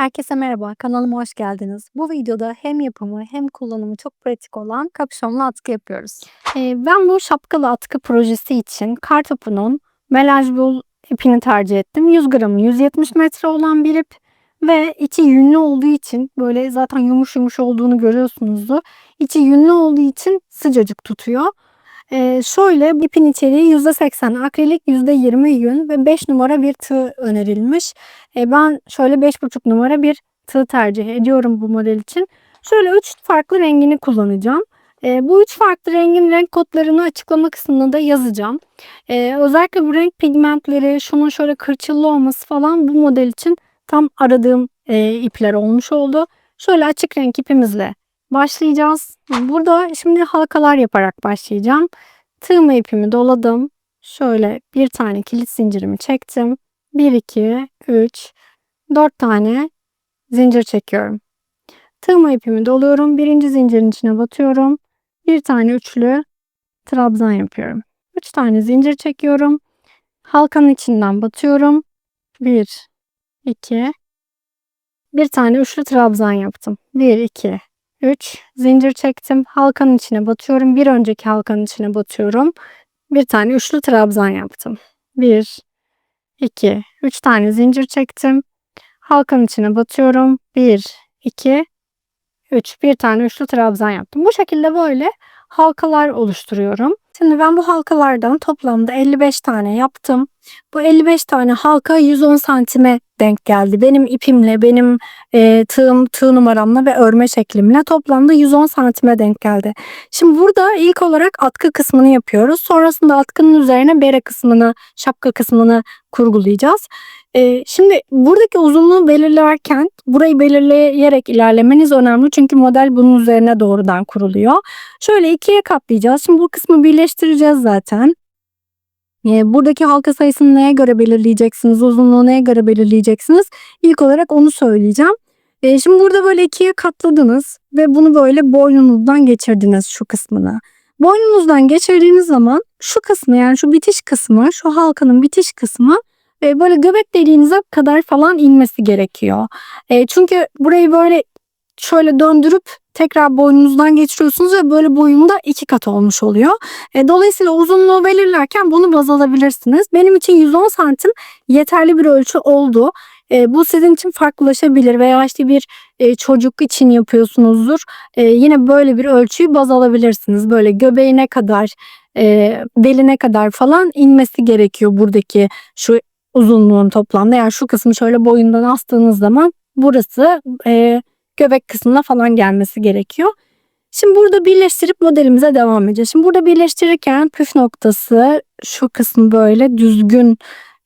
Herkese merhaba, kanalıma hoş geldiniz. Bu videoda hem yapımı hem kullanımı çok pratik olan kapüşonlu atkı yapıyoruz. Ee, ben bu şapkalı atkı projesi için Kartopu'nun Melajbul ipini tercih ettim. 100 gramı 170 metre olan bir ip ve içi yünlü olduğu için böyle zaten yumuş yumuş olduğunu görüyorsunuzdur. İçi yünlü olduğu için sıcacık tutuyor. Ee, şöyle ipin içeriği %80 akrilik, %20 yün ve 5 numara bir tığ önerilmiş. Ee, ben şöyle 5,5 numara bir tığ tercih ediyorum bu model için. Şöyle 3 farklı rengini kullanacağım. Ee, bu üç farklı rengin renk kodlarını açıklama kısmında da yazacağım. Ee, özellikle bu renk pigmentleri, şunun şöyle kırçıllı olması falan bu model için tam aradığım e, ipler olmuş oldu. Şöyle açık renk ipimizle başlayacağız. Burada şimdi halkalar yaparak başlayacağım. Tığma ipimi doladım. Şöyle bir tane kilit zincirimi çektim. 1, 2, 3, 4 tane zincir çekiyorum. Tığma ipimi doluyorum. Birinci zincirin içine batıyorum. Bir tane üçlü trabzan yapıyorum. 3 tane zincir çekiyorum. Halkanın içinden batıyorum. 1, 2, bir tane üçlü trabzan yaptım. 1, 2, 3 zincir çektim. Halkanın içine batıyorum. Bir önceki halkanın içine batıyorum. Bir tane üçlü trabzan yaptım. 1 2 3 tane zincir çektim. Halkanın içine batıyorum. 1 2 3 bir tane üçlü trabzan yaptım. Bu şekilde böyle halkalar oluşturuyorum. Şimdi ben bu halkalardan toplamda 55 tane yaptım. Bu 55 tane halka 110 santime denk geldi. Benim ipimle, benim e, tığım, tığ numaramla ve örme şeklimle toplamda 110 santime denk geldi. Şimdi burada ilk olarak atkı kısmını yapıyoruz. Sonrasında atkının üzerine bere kısmını, şapka kısmını kurgulayacağız. E, şimdi buradaki uzunluğu belirlerken burayı belirleyerek ilerlemeniz önemli. Çünkü model bunun üzerine doğrudan kuruluyor. Şöyle ikiye katlayacağız. Şimdi bu kısmı birleştireceğiz zaten. E, buradaki halka sayısını neye göre belirleyeceksiniz? Uzunluğu neye göre belirleyeceksiniz? İlk olarak onu söyleyeceğim. E, şimdi burada böyle ikiye katladınız ve bunu böyle boynunuzdan geçirdiniz şu kısmını. Boynunuzdan geçirdiğiniz zaman şu kısmı yani şu bitiş kısmı, şu halkanın bitiş kısmı e, böyle göbek deliğinize kadar falan inmesi gerekiyor. E, çünkü burayı böyle şöyle döndürüp tekrar boynunuzdan geçiriyorsunuz ve böyle boyunda iki kat olmuş oluyor. E, dolayısıyla uzunluğu belirlerken bunu baz alabilirsiniz. Benim için 110 santim yeterli bir ölçü oldu. E, bu sizin için farklılaşabilir veya işte bir e, çocuk için yapıyorsunuzdur. E, yine böyle bir ölçüyü baz alabilirsiniz. Böyle göbeğine kadar, e, beline kadar falan inmesi gerekiyor buradaki şu uzunluğun toplamda. Yani şu kısmı şöyle boyundan astığınız zaman burası e, göbek kısmına falan gelmesi gerekiyor. Şimdi burada birleştirip modelimize devam edeceğiz. Şimdi burada birleştirirken püf noktası şu kısmı böyle düzgün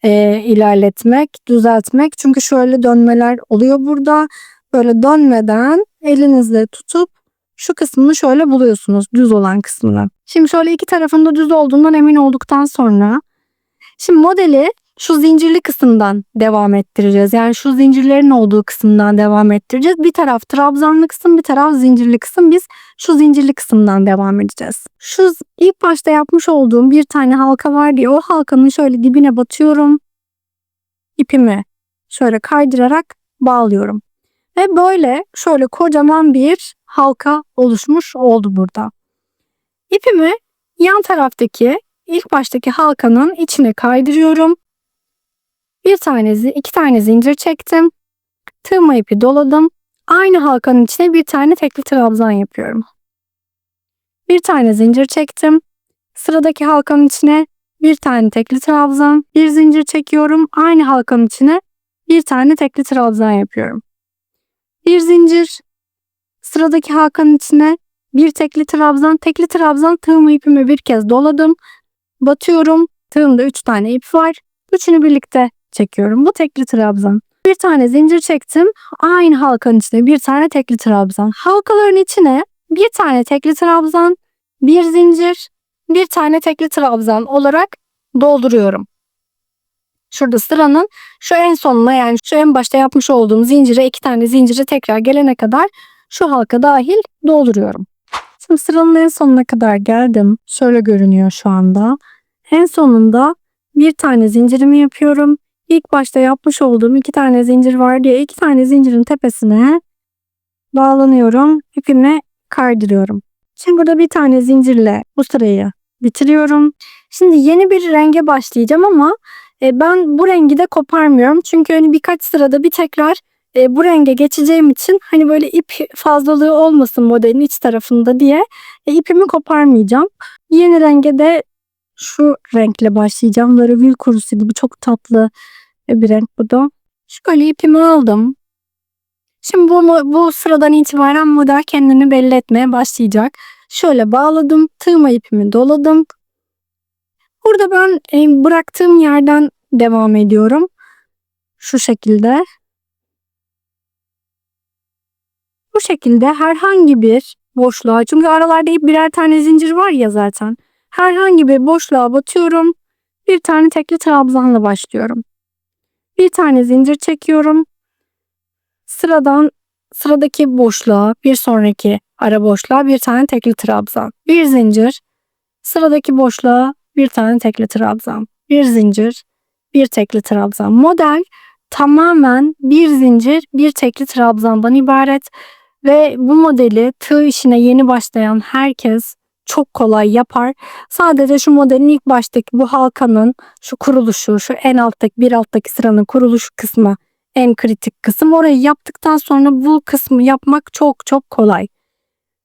e, ilerletmek, düzeltmek. Çünkü şöyle dönmeler oluyor burada. Böyle dönmeden elinizle tutup şu kısmını şöyle buluyorsunuz düz olan kısmını. Şimdi şöyle iki tarafında düz olduğundan emin olduktan sonra şimdi modeli şu zincirli kısımdan devam ettireceğiz. Yani şu zincirlerin olduğu kısımdan devam ettireceğiz. Bir taraf trabzanlı kısım, bir taraf zincirli kısım. Biz şu zincirli kısımdan devam edeceğiz. Şu ilk başta yapmış olduğum bir tane halka var diye o halkanın şöyle dibine batıyorum. İpimi şöyle kaydırarak bağlıyorum. Ve böyle şöyle kocaman bir halka oluşmuş oldu burada. İpimi yan taraftaki ilk baştaki halkanın içine kaydırıyorum bir tane, iki tane zincir çektim. Tığma ipi doladım. Aynı halkanın içine bir tane tekli trabzan yapıyorum. Bir tane zincir çektim. Sıradaki halkanın içine bir tane tekli trabzan, bir zincir çekiyorum. Aynı halkanın içine bir tane tekli trabzan yapıyorum. Bir zincir, sıradaki halkanın içine bir tekli trabzan, tekli trabzan tığımı ipimi bir kez doladım. Batıyorum. Tığımda 3 tane ip var. Üçünü birlikte çekiyorum. Bu tekli trabzan. Bir tane zincir çektim. Aynı halkanın içine bir tane tekli trabzan. Halkaların içine bir tane tekli trabzan, bir zincir, bir tane tekli trabzan olarak dolduruyorum. Şurada sıranın şu en sonuna yani şu en başta yapmış olduğum zincire iki tane zinciri tekrar gelene kadar şu halka dahil dolduruyorum. Şimdi sıranın en sonuna kadar geldim. Şöyle görünüyor şu anda. En sonunda bir tane zincirimi yapıyorum. İlk başta yapmış olduğum iki tane zincir var diye iki tane zincirin tepesine bağlanıyorum. İpimi kaydırıyorum. Şimdi burada bir tane zincirle bu sırayı bitiriyorum. Şimdi yeni bir renge başlayacağım ama e, ben bu rengi de koparmıyorum. Çünkü hani birkaç sırada bir tekrar e, bu renge geçeceğim için hani böyle ip fazlalığı olmasın modelin iç tarafında diye e, ipimi koparmayacağım. Yeni renge de şu renkle başlayacağım. Gül kurusu gibi çok tatlı bir renk bu da. Şöyle ipimi aldım. Şimdi bu, bu sıradan itibaren model kendini belli etmeye başlayacak. Şöyle bağladım. Tığma ipimi doladım. Burada ben e, bıraktığım yerden devam ediyorum. Şu şekilde. Bu şekilde herhangi bir boşluğa çünkü aralarda hep birer tane zincir var ya zaten. Herhangi bir boşluğa batıyorum. Bir tane tekli trabzanla başlıyorum. Bir tane zincir çekiyorum. Sıradan sıradaki boşluğa bir sonraki ara boşluğa bir tane tekli trabzan. Bir zincir. Sıradaki boşluğa bir tane tekli trabzan. Bir zincir. Bir tekli trabzan. Model tamamen bir zincir, bir tekli trabzandan ibaret ve bu modeli tığ işine yeni başlayan herkes çok kolay yapar. Sadece şu modelin ilk baştaki bu halkanın şu kuruluşu, şu en alttaki bir alttaki sıranın kuruluş kısmı en kritik kısım. Orayı yaptıktan sonra bu kısmı yapmak çok çok kolay.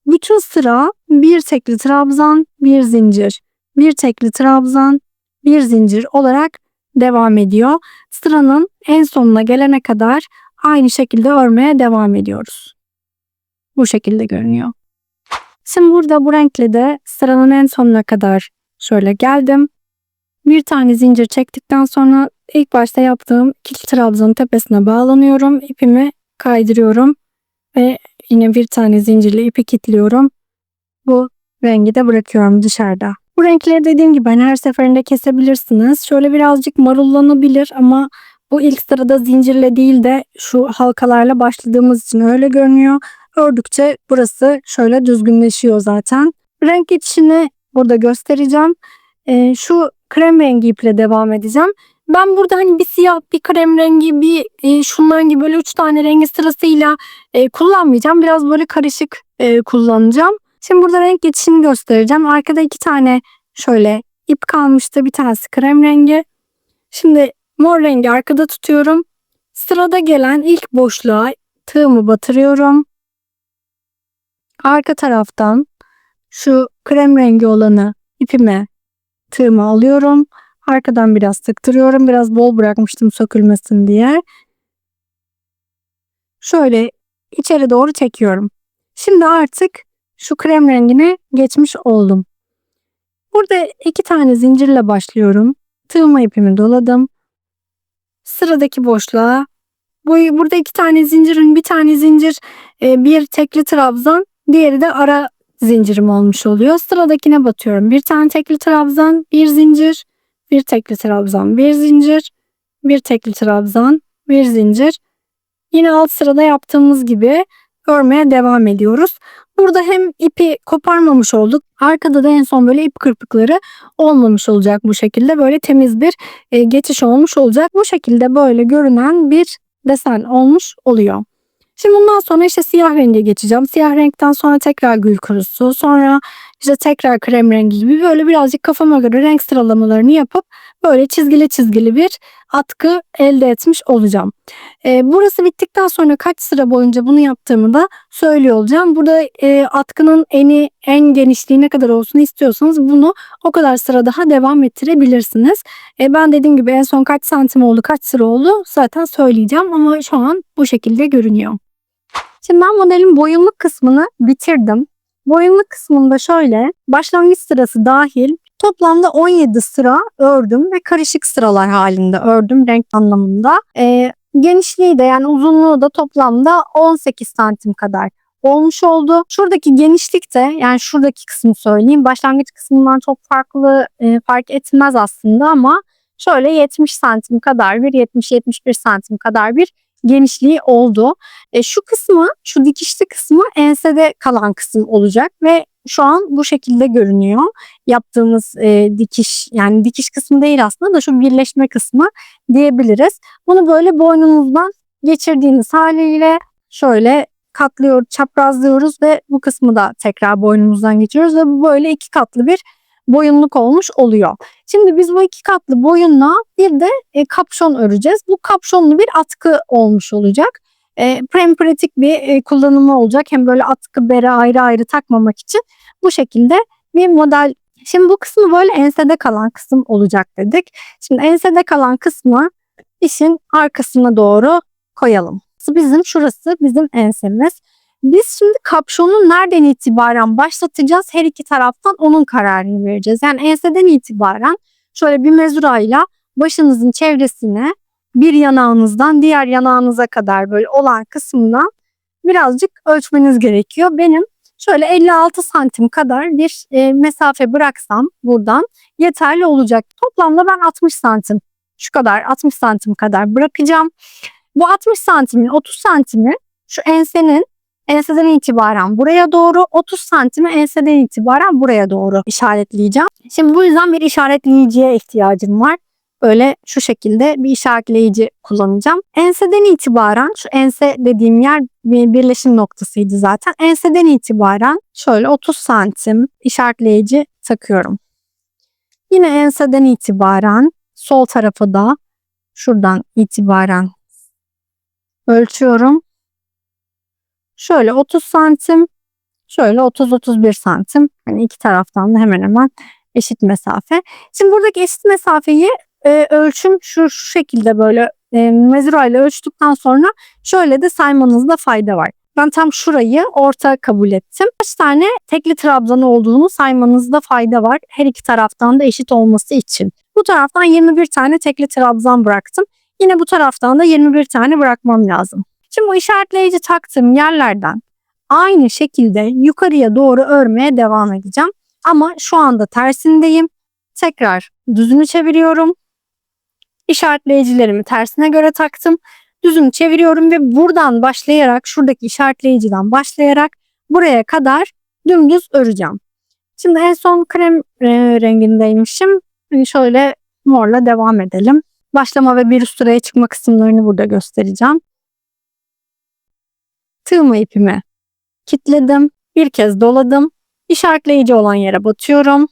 Bütün sıra bir tekli trabzan, bir zincir, bir tekli trabzan, bir zincir olarak devam ediyor. Sıranın en sonuna gelene kadar aynı şekilde örmeye devam ediyoruz. Bu şekilde görünüyor. Şimdi burada bu renkle de sıranın en sonuna kadar şöyle geldim. Bir tane zincir çektikten sonra ilk başta yaptığım iki trabzanın tepesine bağlanıyorum. İpimi kaydırıyorum ve yine bir tane zincirle ipi kilitliyorum. Bu rengi de bırakıyorum dışarıda. Bu renkleri dediğim gibi hani her seferinde kesebilirsiniz. Şöyle birazcık marullanabilir ama bu ilk sırada zincirle değil de şu halkalarla başladığımız için öyle görünüyor. Ördükçe burası şöyle düzgünleşiyor zaten. Renk geçişini burada göstereceğim. Ee, şu krem rengi iple devam edeceğim. Ben burada hani bir siyah, bir krem rengi, bir e, şundan gibi böyle üç tane rengi sırasıyla e, kullanmayacağım. Biraz böyle karışık e, kullanacağım. Şimdi burada renk geçişini göstereceğim. Arkada iki tane şöyle ip kalmıştı. Bir tanesi krem rengi. Şimdi mor rengi arkada tutuyorum. Sırada gelen ilk boşluğa tığımı batırıyorum. Arka taraftan şu krem rengi olanı ipime tığımı alıyorum. Arkadan biraz sıktırıyorum. Biraz bol bırakmıştım sökülmesin diye. Şöyle içeri doğru çekiyorum. Şimdi artık şu krem rengine geçmiş oldum. Burada iki tane zincirle başlıyorum. Tığıma ipimi doladım. Sıradaki boşluğa bu burada iki tane zincirin bir tane zincir e, bir tekli trabzan diğeri de ara zincirim olmuş oluyor. Sıradakine batıyorum. Bir tane tekli trabzan, bir zincir, bir tekli trabzan, bir zincir, bir tekli trabzan, bir zincir. Yine alt sırada yaptığımız gibi örmeye devam ediyoruz. Burada hem ipi koparmamış olduk. Arkada da en son böyle ip kırpıkları olmamış olacak bu şekilde. Böyle temiz bir e, geçiş olmuş olacak. Bu şekilde böyle görünen bir desen olmuş oluyor. Şimdi bundan sonra işte siyah renge geçeceğim. Siyah renkten sonra tekrar gül kurusu, sonra işte tekrar krem rengi gibi böyle birazcık kafama göre renk sıralamalarını yapıp böyle çizgili çizgili bir atkı elde etmiş olacağım. E, burası bittikten sonra kaç sıra boyunca bunu yaptığımı da söylüyor olacağım. Burada e, atkının eni en genişliği ne kadar olsun istiyorsanız bunu o kadar sıra daha devam ettirebilirsiniz. E, ben dediğim gibi en son kaç santim oldu kaç sıra oldu zaten söyleyeceğim ama şu an bu şekilde görünüyor. Şimdi ben modelin boyunluk kısmını bitirdim. Boyunluk kısmında şöyle başlangıç sırası dahil toplamda 17 sıra ördüm ve karışık sıralar halinde ördüm renk anlamında. Ee, genişliği de yani uzunluğu da toplamda 18 santim kadar olmuş oldu. Şuradaki genişlik de yani şuradaki kısmı söyleyeyim başlangıç kısmından çok farklı e, fark etmez aslında ama şöyle 70 santim kadar bir 70-71 santim kadar bir genişliği oldu. E, şu kısmı, şu dikişli kısmı ensede kalan kısım olacak ve şu an bu şekilde görünüyor. Yaptığımız e, dikiş yani dikiş kısmı değil aslında da şu birleşme kısmı diyebiliriz. Bunu böyle boynunuzdan geçirdiğiniz haliyle şöyle katlıyor, çaprazlıyoruz ve bu kısmı da tekrar boynumuzdan geçiyoruz ve bu böyle iki katlı bir boyunluk olmuş oluyor. Şimdi biz bu iki katlı boyunla bir de e, kapşon öreceğiz. Bu kapşonlu bir atkı olmuş olacak. E, hem pratik bir e, kullanımı olacak hem böyle atkı bere ayrı ayrı takmamak için bu şekilde bir model. Şimdi bu kısmı böyle ensede kalan kısım olacak dedik. Şimdi ensede kalan kısmı işin arkasına doğru koyalım. Bizim şurası bizim ensemiz. Biz şimdi kapşonu nereden itibaren başlatacağız? Her iki taraftan onun kararını vereceğiz. Yani enseden itibaren şöyle bir mezurayla başınızın çevresine bir yanağınızdan diğer yanağınıza kadar böyle olan kısmından birazcık ölçmeniz gerekiyor. Benim şöyle 56 santim kadar bir e, mesafe bıraksam buradan yeterli olacak. Toplamda ben 60 santim şu kadar 60 santim kadar bırakacağım. Bu 60 santimin 30 santimi şu ensenin enseden itibaren buraya doğru 30 santimi enseden itibaren buraya doğru işaretleyeceğim. Şimdi bu yüzden bir işaretleyiciye ihtiyacım var. Böyle şu şekilde bir işaretleyici kullanacağım. Enseden itibaren şu ense dediğim yer bir birleşim noktasıydı zaten. Enseden itibaren şöyle 30 santim işaretleyici takıyorum. Yine enseden itibaren sol tarafı da şuradan itibaren ölçüyorum. Şöyle 30 santim, şöyle 30-31 santim. Hani iki taraftan da hemen hemen eşit mesafe. Şimdi buradaki eşit mesafeyi e, ölçüm şu, şu şekilde böyle e, mezura ile ölçtükten sonra şöyle de saymanızda fayda var. Ben tam şurayı orta kabul ettim. Kaç tane tekli trabzan olduğunu saymanızda fayda var. Her iki taraftan da eşit olması için. Bu taraftan 21 tane tekli trabzan bıraktım. Yine bu taraftan da 21 tane bırakmam lazım. Şimdi bu işaretleyici taktığım yerlerden aynı şekilde yukarıya doğru örmeye devam edeceğim. Ama şu anda tersindeyim. Tekrar düzünü çeviriyorum. İşaretleyicilerimi tersine göre taktım. Düzünü çeviriyorum ve buradan başlayarak şuradaki işaretleyiciden başlayarak buraya kadar dümdüz öreceğim. Şimdi en son krem e, rengindeymişim. Şöyle morla devam edelim. Başlama ve bir üst sıraya çıkma kısımlarını burada göstereceğim. Tığma ipimi kitledim. Bir kez doladım. İşaretleyici olan yere batıyorum.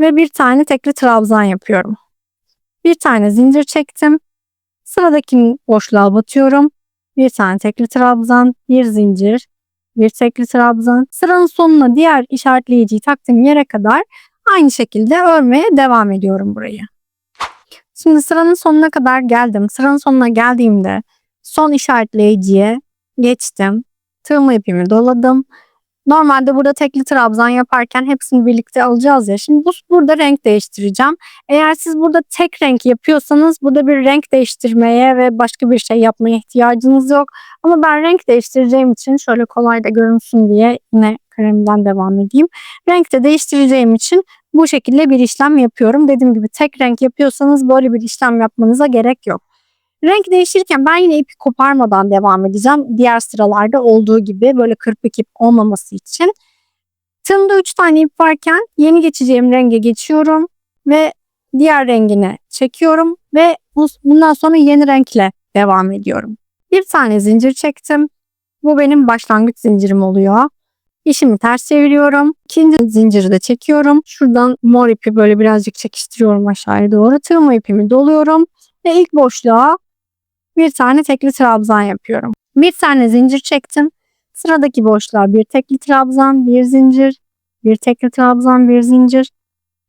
Ve bir tane tekli trabzan yapıyorum. Bir tane zincir çektim. Sıradaki boşluğa batıyorum. Bir tane tekli trabzan, bir zincir, bir tekli trabzan. Sıranın sonuna diğer işaretleyiciyi taktığım yere kadar aynı şekilde örmeye devam ediyorum burayı. Şimdi sıranın sonuna kadar geldim. Sıranın sonuna geldiğimde son işaretleyiciye geçtim. Tığımı ipimi doladım. Normalde burada tekli trabzan yaparken hepsini birlikte alacağız ya. Şimdi bu, burada renk değiştireceğim. Eğer siz burada tek renk yapıyorsanız burada bir renk değiştirmeye ve başka bir şey yapmaya ihtiyacınız yok. Ama ben renk değiştireceğim için şöyle kolay da görünsün diye yine kalemden devam edeyim. Renk de değiştireceğim için bu şekilde bir işlem yapıyorum. Dediğim gibi tek renk yapıyorsanız böyle bir işlem yapmanıza gerek yok. Renk değiştirirken ben yine ipi koparmadan devam edeceğim. Diğer sıralarda olduğu gibi böyle kırpık ip olmaması için. Tığımda 3 tane ip varken yeni geçeceğim renge geçiyorum ve diğer rengine çekiyorum ve bundan sonra yeni renkle devam ediyorum. Bir tane zincir çektim. Bu benim başlangıç zincirim oluyor. İşimi ters çeviriyorum. İkinci zinciri de çekiyorum. Şuradan mor ipi böyle birazcık çekiştiriyorum aşağıya doğru. Tığma ipimi doluyorum. Ve ilk boşluğa bir tane tekli trabzan yapıyorum. Bir tane zincir çektim. Sıradaki boşluğa bir tekli trabzan, bir zincir, bir tekli trabzan, bir zincir,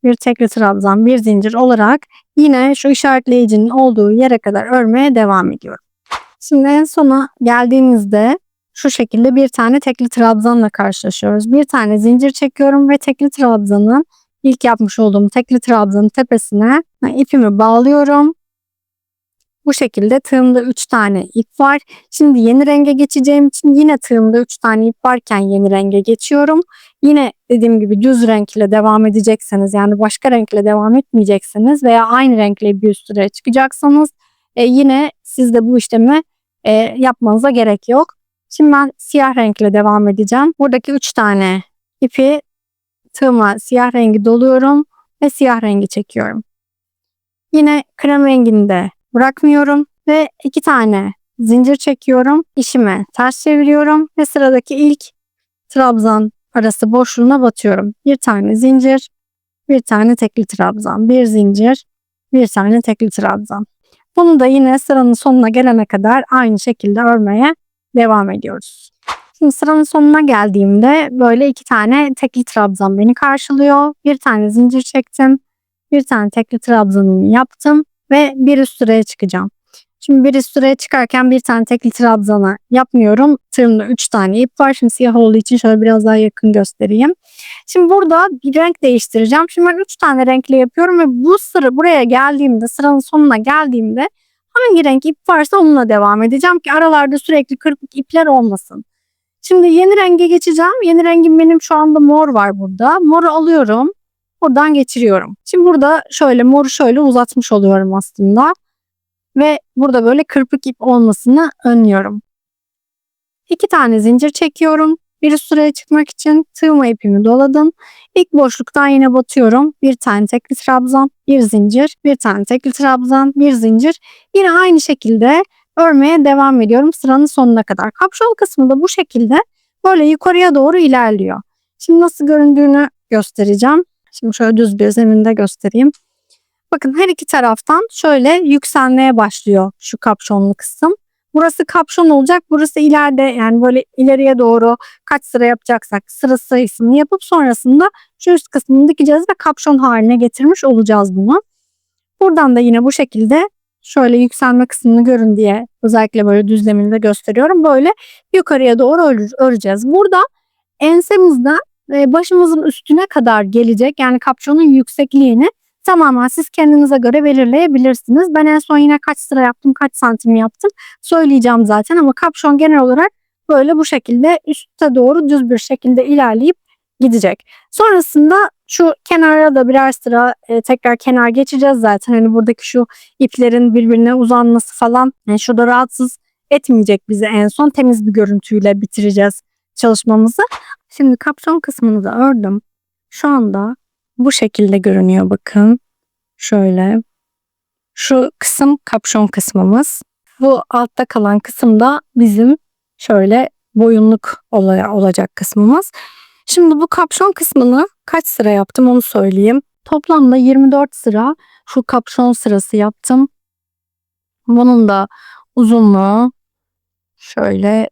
bir tekli trabzan, bir zincir olarak yine şu işaretleyicinin olduğu yere kadar örmeye devam ediyorum. Şimdi en sona geldiğimizde şu şekilde bir tane tekli trabzanla karşılaşıyoruz. Bir tane zincir çekiyorum ve tekli trabzanın ilk yapmış olduğum tekli trabzanın tepesine ipimi bağlıyorum bu şekilde tığımda 3 tane ip var. Şimdi yeni renge geçeceğim için yine tığımda 3 tane ip varken yeni renge geçiyorum. Yine dediğim gibi düz renk ile devam edecekseniz yani başka renkle devam etmeyecekseniz veya aynı renkle bir üst sıraya çıkacaksanız e, yine siz de bu işlemi e, yapmanıza gerek yok. Şimdi ben siyah renkle devam edeceğim. Buradaki 3 tane ipi tığıma siyah rengi doluyorum ve siyah rengi çekiyorum. Yine krem rengini de bırakmıyorum ve iki tane zincir çekiyorum. İşime ters çeviriyorum ve sıradaki ilk trabzan arası boşluğuna batıyorum. Bir tane zincir, bir tane tekli trabzan, bir zincir, bir tane tekli trabzan. Bunu da yine sıranın sonuna gelene kadar aynı şekilde örmeye devam ediyoruz. Şimdi sıranın sonuna geldiğimde böyle iki tane tekli trabzan beni karşılıyor. Bir tane zincir çektim. Bir tane tekli trabzanımı yaptım ve bir üst sıraya çıkacağım. Şimdi bir üst sıraya çıkarken bir tane tekli trabzana yapmıyorum. Tığımda 3 tane ip var. Şimdi siyah olduğu için şöyle biraz daha yakın göstereyim. Şimdi burada bir renk değiştireceğim. Şimdi ben 3 tane renkle yapıyorum ve bu sıra buraya geldiğimde sıranın sonuna geldiğimde hangi renk ip varsa onunla devam edeceğim ki aralarda sürekli kırpık ipler olmasın. Şimdi yeni renge geçeceğim. Yeni rengim benim şu anda mor var burada. Moru alıyorum. Buradan geçiriyorum. Şimdi burada şöyle moru şöyle uzatmış oluyorum aslında. Ve burada böyle kırpık ip olmasını önlüyorum. İki tane zincir çekiyorum. Bir sıraya çıkmak için tığıma ipimi doladım. İlk boşluktan yine batıyorum. Bir tane tekli trabzan, bir zincir, bir tane tekli trabzan, bir zincir. Yine aynı şekilde örmeye devam ediyorum sıranın sonuna kadar. Kapşon kısmı da bu şekilde böyle yukarıya doğru ilerliyor. Şimdi nasıl göründüğünü göstereceğim. Şimdi şöyle düz bir zeminde göstereyim. Bakın her iki taraftan şöyle yükselmeye başlıyor şu kapşonlu kısım. Burası kapşon olacak. Burası ileride yani böyle ileriye doğru kaç sıra yapacaksak sıra sayısını yapıp sonrasında şu üst kısmını dikeceğiz ve kapşon haline getirmiş olacağız bunu. Buradan da yine bu şekilde şöyle yükselme kısmını görün diye özellikle böyle düzleminde gösteriyorum. Böyle yukarıya doğru ör- öreceğiz. Burada ensemizden e, başımızın üstüne kadar gelecek yani kapşonun yüksekliğini tamamen siz kendinize göre belirleyebilirsiniz. Ben en son yine kaç sıra yaptım, kaç santim yaptım söyleyeceğim zaten ama kapşon genel olarak böyle bu şekilde üste doğru düz bir şekilde ilerleyip gidecek. Sonrasında şu kenara da birer sıra e, tekrar kenar geçeceğiz zaten. Hani buradaki şu iplerin birbirine uzanması falan yani şurada rahatsız etmeyecek bizi en son temiz bir görüntüyle bitireceğiz çalışmamızı. Şimdi kapşon kısmını da ördüm. Şu anda bu şekilde görünüyor bakın. Şöyle. Şu kısım kapşon kısmımız. Bu altta kalan kısım da bizim şöyle boyunluk olacak kısmımız. Şimdi bu kapşon kısmını kaç sıra yaptım onu söyleyeyim. Toplamda 24 sıra şu kapşon sırası yaptım. Bunun da uzunluğu şöyle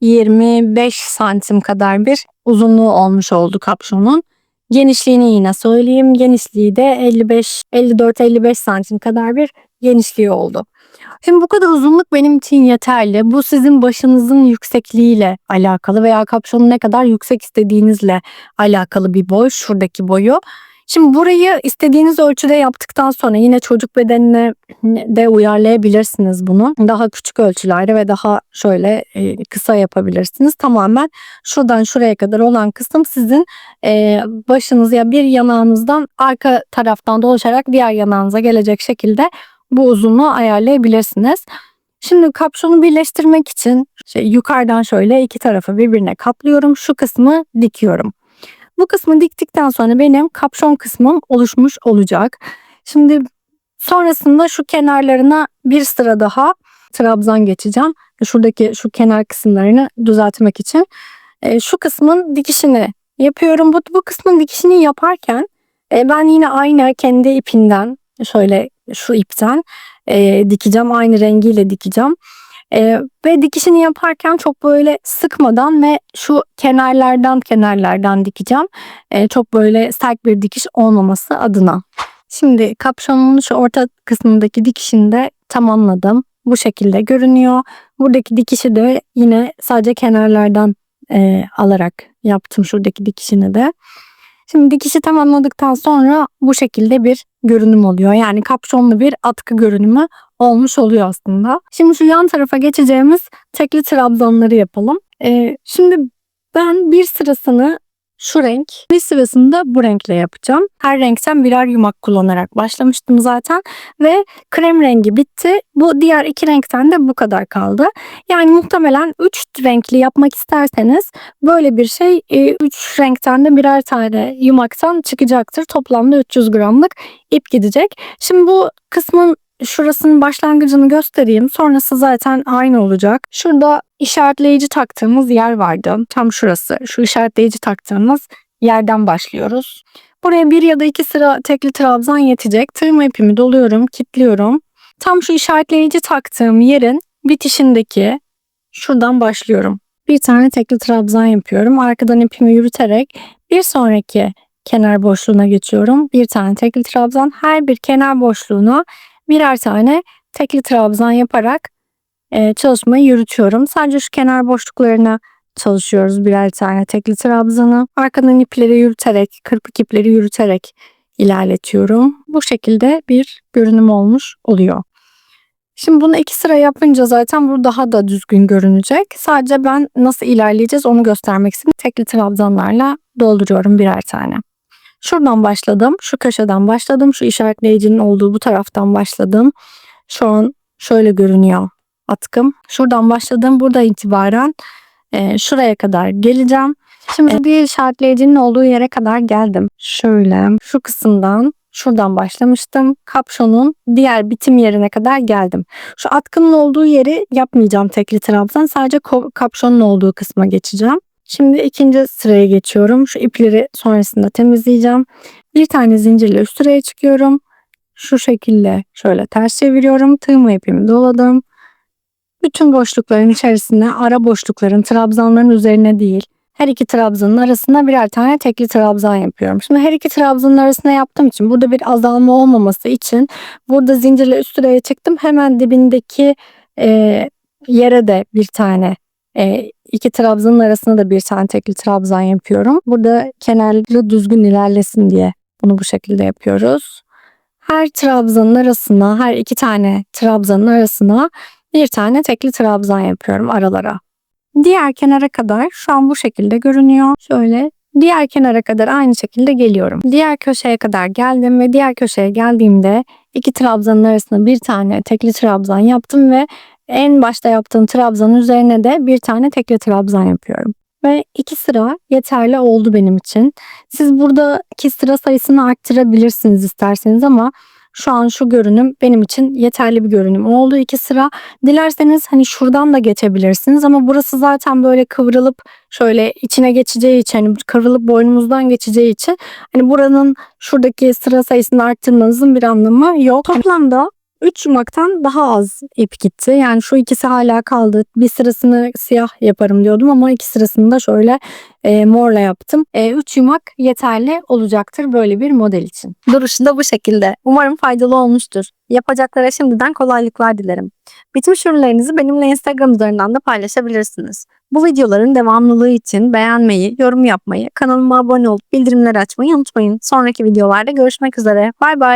25 santim kadar bir uzunluğu olmuş oldu kapşonun. Genişliğini yine söyleyeyim. Genişliği de 55 54-55 santim kadar bir genişliği oldu. Şimdi bu kadar uzunluk benim için yeterli. Bu sizin başınızın yüksekliğiyle alakalı veya kapşonu ne kadar yüksek istediğinizle alakalı bir boy. Şuradaki boyu. Şimdi burayı istediğiniz ölçüde yaptıktan sonra yine çocuk bedenine de uyarlayabilirsiniz bunu. Daha küçük ölçülerde ve daha şöyle e, kısa yapabilirsiniz. Tamamen şuradan şuraya kadar olan kısım sizin e, başınız ya bir yanağınızdan arka taraftan dolaşarak diğer yanağınıza gelecek şekilde bu uzunluğu ayarlayabilirsiniz. Şimdi kapşonu birleştirmek için şey, yukarıdan şöyle iki tarafı birbirine katlıyorum. Şu kısmı dikiyorum. Bu kısmı diktikten sonra benim kapşon kısmım oluşmuş olacak. Şimdi sonrasında şu kenarlarına bir sıra daha trabzan geçeceğim. Şuradaki şu kenar kısımlarını düzeltmek için. E, şu kısmın dikişini yapıyorum. Bu, bu kısmın dikişini yaparken e, ben yine aynı kendi ipinden şöyle şu ipten e, dikeceğim. Aynı rengiyle dikeceğim. E, ve dikişini yaparken çok böyle sıkmadan ve şu kenarlardan kenarlardan dikeceğim. E, çok böyle sert bir dikiş olmaması adına. Şimdi kapşonun şu orta kısmındaki dikişini de tamamladım. Bu şekilde görünüyor. Buradaki dikişi de yine sadece kenarlardan e, alarak yaptım şuradaki dikişini de. Şimdi dikişi tamamladıktan sonra bu şekilde bir görünüm oluyor. Yani kapşonlu bir atkı görünümü olmuş oluyor aslında. Şimdi şu yan tarafa geçeceğimiz tekli trabzanları yapalım. Ee, şimdi ben bir sırasını şu renk. Bir sıvısını da bu renkle yapacağım. Her renkten birer yumak kullanarak başlamıştım zaten. Ve krem rengi bitti. Bu diğer iki renkten de bu kadar kaldı. Yani muhtemelen 3 renkli yapmak isterseniz böyle bir şey 3 renkten de birer tane yumaktan çıkacaktır. Toplamda 300 gramlık ip gidecek. Şimdi bu kısmın şurasının başlangıcını göstereyim. Sonrası zaten aynı olacak. Şurada işaretleyici taktığımız yer vardı. Tam şurası. Şu işaretleyici taktığımız yerden başlıyoruz. Buraya bir ya da iki sıra tekli trabzan yetecek. Tırma ipimi doluyorum, kilitliyorum. Tam şu işaretleyici taktığım yerin bitişindeki şuradan başlıyorum. Bir tane tekli trabzan yapıyorum. Arkadan ipimi yürüterek bir sonraki kenar boşluğuna geçiyorum. Bir tane tekli trabzan. Her bir kenar boşluğuna birer tane tekli trabzan yaparak e, çalışmayı yürütüyorum. Sadece şu kenar boşluklarına çalışıyoruz birer tane tekli trabzanı. Arkadan ipleri yürüterek, kırpık ipleri yürüterek ilerletiyorum. Bu şekilde bir görünüm olmuş oluyor. Şimdi bunu iki sıra yapınca zaten bu daha da düzgün görünecek. Sadece ben nasıl ilerleyeceğiz onu göstermek için tekli trabzanlarla dolduruyorum birer tane. Şuradan başladım. Şu köşeden başladım. Şu işaretleyicinin olduğu bu taraftan başladım. Şu an şöyle görünüyor atkım. Şuradan başladım. Burada itibaren e, şuraya kadar geleceğim. Şimdi e, diğer işaretleyicinin olduğu yere kadar geldim. Şöyle şu kısımdan şuradan başlamıştım. Kapşonun diğer bitim yerine kadar geldim. Şu atkının olduğu yeri yapmayacağım tekli trabzan. Sadece kapşonun olduğu kısma geçeceğim. Şimdi ikinci sıraya geçiyorum. Şu ipleri sonrasında temizleyeceğim. Bir tane zincirle üst sıraya çıkıyorum. Şu şekilde şöyle ters çeviriyorum. Tığma ipimi doladım. Bütün boşlukların içerisine ara boşlukların trabzanların üzerine değil her iki trabzanın arasına birer tane tekli trabzan yapıyorum. Şimdi her iki trabzanın arasına yaptığım için burada bir azalma olmaması için burada zincirle üst sıraya çıktım. Hemen dibindeki e, yere de bir tane e, iki trabzanın arasına da bir tane tekli trabzan yapıyorum. Burada kenarlı düzgün ilerlesin diye bunu bu şekilde yapıyoruz. Her trabzanın arasına, her iki tane trabzanın arasına bir tane tekli trabzan yapıyorum aralara. Diğer kenara kadar şu an bu şekilde görünüyor. Şöyle diğer kenara kadar aynı şekilde geliyorum. Diğer köşeye kadar geldim ve diğer köşeye geldiğimde iki trabzanın arasına bir tane tekli trabzan yaptım ve en başta yaptığım trabzanın üzerine de bir tane tekli trabzan yapıyorum. Ve iki sıra yeterli oldu benim için. Siz burada iki sıra sayısını arttırabilirsiniz isterseniz ama şu an şu görünüm benim için yeterli bir görünüm oldu. iki sıra. Dilerseniz hani şuradan da geçebilirsiniz ama burası zaten böyle kıvrılıp şöyle içine geçeceği için hani kıvrılıp boynumuzdan geçeceği için hani buranın şuradaki sıra sayısını arttırmanızın bir anlamı yok. Toplamda 3 yumaktan daha az ip gitti. Yani şu ikisi hala kaldı. Bir sırasını siyah yaparım diyordum ama iki sırasını da şöyle e, morla yaptım. 3 e, yumak yeterli olacaktır böyle bir model için. Duruşu da bu şekilde. Umarım faydalı olmuştur. Yapacaklara şimdiden kolaylıklar dilerim. Bitmiş ürünlerinizi benimle Instagram üzerinden de paylaşabilirsiniz. Bu videoların devamlılığı için beğenmeyi, yorum yapmayı, kanalıma abone olup bildirimleri açmayı unutmayın. Sonraki videolarda görüşmek üzere. Bay bay.